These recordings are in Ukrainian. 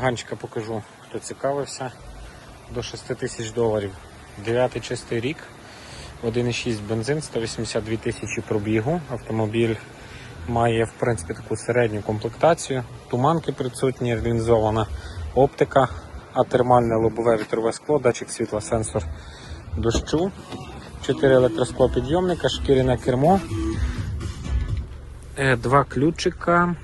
Ганчика покажу, хто цікавився. До 6 тисяч доларів. 9 чистий рік. 1,6 бензин, 182 тисячі пробігу. Автомобіль має в принципі таку середню комплектацію. Туманки присутні, реалізована оптика, атермальне лобове вітрове скло, датчик світла, сенсор дощу, 4 електросклопідйомника, шкіряне кермо, Е, два ключика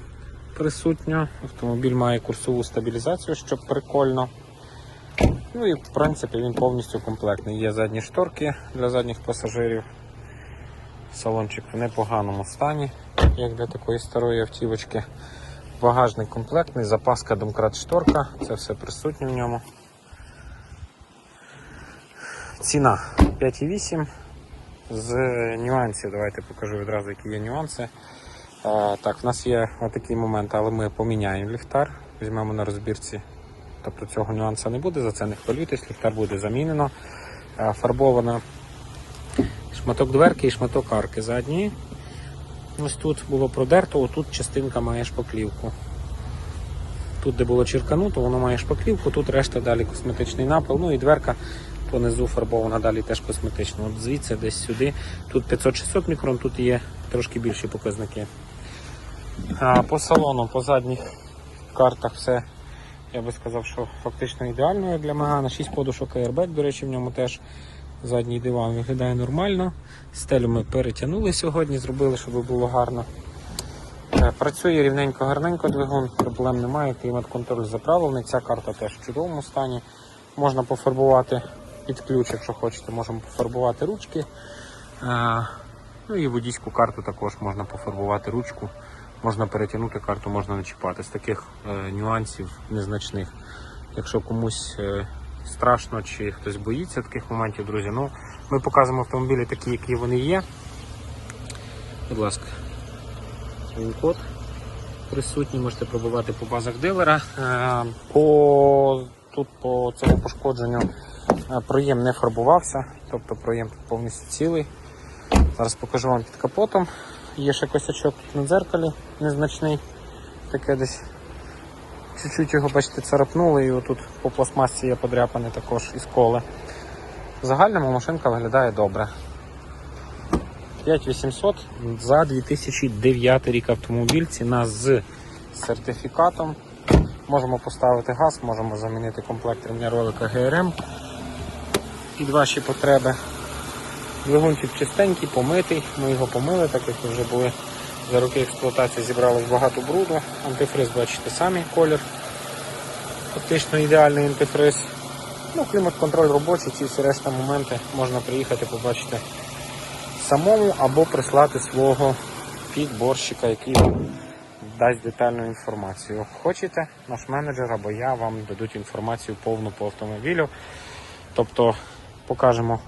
присутньо. Автомобіль має курсову стабілізацію, що прикольно. Ну і в принципі він повністю комплектний. Є задні шторки для задніх пасажирів. Салончик в непоганому стані, як для такої старої автівочки. Багажник комплектний, запаска домкрат шторка, це все присутнє в ньому. Ціна 5,8. З нюансів, давайте покажу відразу, які є нюанси. Так, в нас є отакий момент, але ми поміняємо ліхтар, візьмемо на розбірці. Тобто цього нюансу не буде, за це не хвилюйтесь, ліхтар буде замінено. Е, фарбовано шматок дверки і шматок арки задньої. Ось тут було продерто, отут частинка має шпаклівку. Тут, де було черкануто, воно має шпаклівку, тут решта далі косметичний напил, ну і дверка понизу фарбована далі теж косметично. От звідси десь сюди. Тут 500-600 мікрон, тут є трошки більші показники. А по салону, по задніх картах все, я би сказав, що фактично ідеально для Мегана. 6 подушок airbag, до речі, в ньому теж задній диван виглядає нормально. Стелю ми перетягнули сьогодні, зробили, щоб було гарно. Е, Працює рівненько, гарненько двигун, проблем немає, клімат-контроль заправлений. Ця карта теж в чудовому стані. Можна пофарбувати під ключ, якщо хочете, можемо пофарбувати ручки. Е, Ну і водійську карту також можна пофарбувати ручку, можна перетягнути карту, можна начіпати. З таких е, нюансів незначних. Якщо комусь е, страшно чи хтось боїться таких моментів, друзі, ну ми показуємо автомобілі такі, які вони є. Будь ласка, код присутній, можете пробувати по базах дилера. Е, По, тут по цьому пошкодженню е, проєм не фарбувався, тобто проєм повністю цілий. Зараз покажу вам під капотом. Є ще косячок на дзеркалі незначний. Таке десь чуть-чуть його, бачите, царапнули і отут по пластмасці є подряпане також із коли. В загальному машинка виглядає добре. 5800 за 2009 рік автомобіль, ціна з сертифікатом. Можемо поставити газ, можемо замінити комплект ремня ролика ГРМ під ваші потреби. Двигунчик чистенький, помитий, ми його помили, так як вже були за роки експлуатації, зібралось багато бруду. Антифриз, бачите, самі колір. Фактично ідеальний антифриз. Ну, клімат-контроль робочий, ці всі решта моменти можна приїхати, побачити самому або прислати свого підборщика, який дасть детальну інформацію. Хочете, наш менеджер або я вам дадуть інформацію повну по автомобілю. Тобто покажемо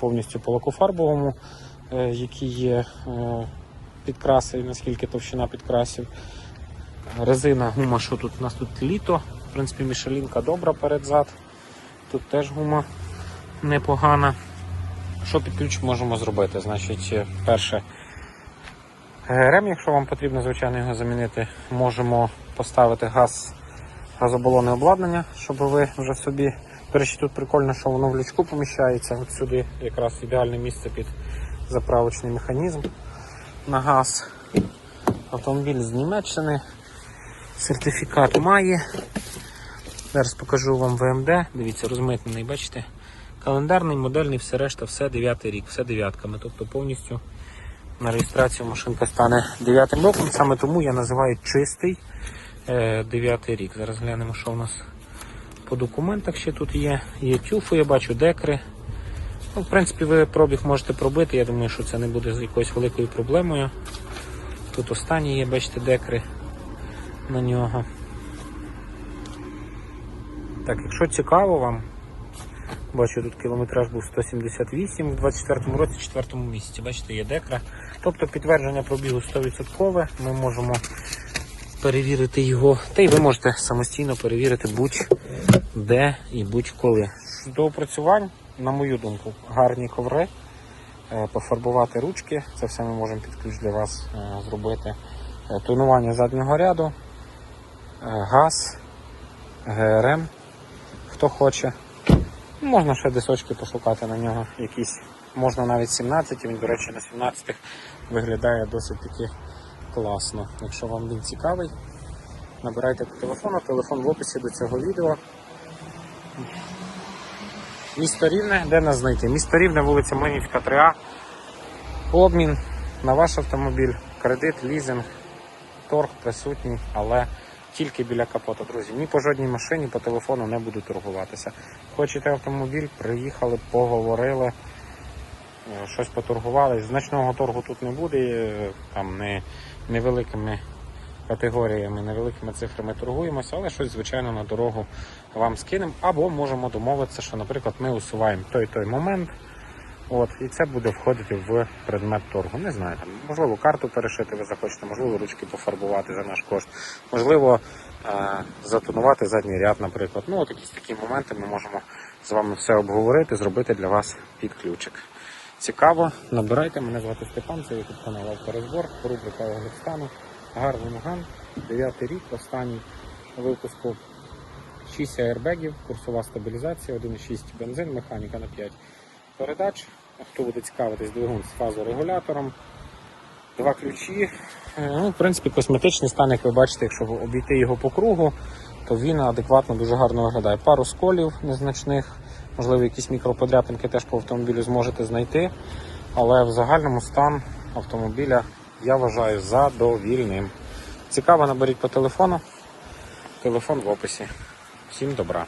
повністю по лакофарбовому, е, які є е, підкраси, і наскільки товщина підкрасів. Резина, гума, що тут у нас тут літо. В принципі, мішалінка добра перед-зад. Тут теж гума непогана. Що під ключ можемо зробити? Значить, е, перше, рем, якщо вам потрібно, звичайно, його замінити, можемо поставити газ, газобалонне обладнання, щоб ви вже собі. До речі, тут прикольно, що воно в лючку поміщається. От сюди якраз ідеальне місце під заправочний механізм на газ. Автомобіль з Німеччини. Сертифікат має. Зараз покажу вам ВМД. Дивіться, розмитнений, бачите? Календарний, модельний, все решта, все 9 рік, все дев'ятками. Тобто повністю на реєстрацію машинка стане 9 роком. Саме тому я називаю чистий 9 рік. Зараз глянемо, що у нас по документах ще тут є. Є тюфи, я бачу декри. Ну, в принципі, ви пробіг можете пробити. Я думаю, що це не буде якоюсь великою проблемою. Тут останні є, бачите, декри на нього. Так, якщо цікаво вам, бачу, тут кілометраж був 178 в 24-му році, 4 місяці. Бачите, є декра. Тобто підтвердження пробігу 100%. Ми можемо перевірити його. Та й ви можете самостійно перевірити будь-де і будь-коли. До опрацювань, на мою думку, гарні коври. Е, Пофарбувати ручки, це все ми можемо під ключ для вас е, зробити. Е, Тонування заднього ряду, газ, ГРМ. Хто хоче. Можна ще дисочки пошукати на нього. Якісь. Можна навіть 17, він, до речі, на 17 виглядає досить таки класно. Якщо вам він цікавий, набирайте по телефону, телефон в описі до цього відео. Місто Рівне, де нас знайти? Місто Рівне, вулиця Млинівська, 3А. Обмін на ваш автомобіль, кредит, лізинг, торг присутній, але тільки біля капота, друзі. Ні по жодній машині по телефону не буду торгуватися. Хочете автомобіль, приїхали, поговорили, е, щось поторгували. Значного торгу тут не буде, е, там не, невеликими категоріями, невеликими цифрами торгуємося, але щось, звичайно, на дорогу вам скинемо. Або можемо домовитися, що, наприклад, ми усуваємо той той момент. От, і це буде входити в предмет торгу. Не знаю, там, можливо, карту перешити ви захочете, можливо, ручки пофарбувати за наш кошт, можливо, е- затонувати задній ряд, наприклад. Ну, от якісь такі моменти ми можемо з вами все обговорити, зробити для вас під ключик. Цікаво, набирайте, мене звати Степан, це YouTube канал Авторозбор, рубрика огляд. Гарний Меган, 9 рік, останній випуску. 6 аербегів, курсова стабілізація, 1,6 бензин, механіка на 5 передач. Хто буде цікавитись, двигун з фазорегулятором. Два ключі. Е, Ну, в принципі, косметичний стан, як ви бачите, якщо обійти його по кругу, то він адекватно дуже гарно виглядає. Пару сколів незначних, можливо, якісь мікроподряпинки теж по автомобілю зможете знайти. Але в загальному стан автомобіля я вважаю задовільним. Цікаво, наберіть по телефону. Телефон в описі. Всім добра.